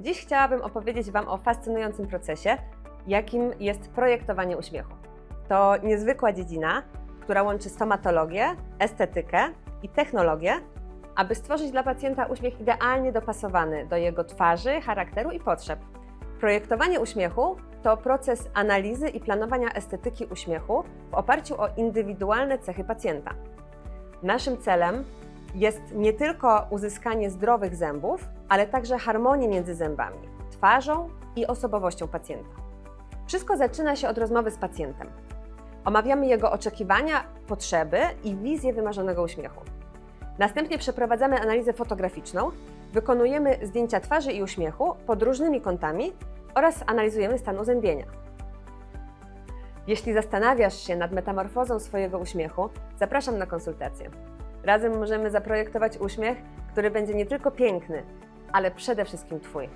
Dziś chciałabym opowiedzieć Wam o fascynującym procesie, jakim jest projektowanie uśmiechu. To niezwykła dziedzina, która łączy stomatologię, estetykę i technologię, aby stworzyć dla pacjenta uśmiech idealnie dopasowany do jego twarzy, charakteru i potrzeb. Projektowanie uśmiechu to proces analizy i planowania estetyki uśmiechu w oparciu o indywidualne cechy pacjenta. Naszym celem jest nie tylko uzyskanie zdrowych zębów, ale także harmonii między zębami, twarzą i osobowością pacjenta. Wszystko zaczyna się od rozmowy z pacjentem. Omawiamy jego oczekiwania, potrzeby i wizję wymarzonego uśmiechu. Następnie przeprowadzamy analizę fotograficzną, wykonujemy zdjęcia twarzy i uśmiechu pod różnymi kątami oraz analizujemy stan uzębienia. Jeśli zastanawiasz się nad metamorfozą swojego uśmiechu, zapraszam na konsultację. Razem możemy zaprojektować uśmiech, który będzie nie tylko piękny, ale przede wszystkim Twój.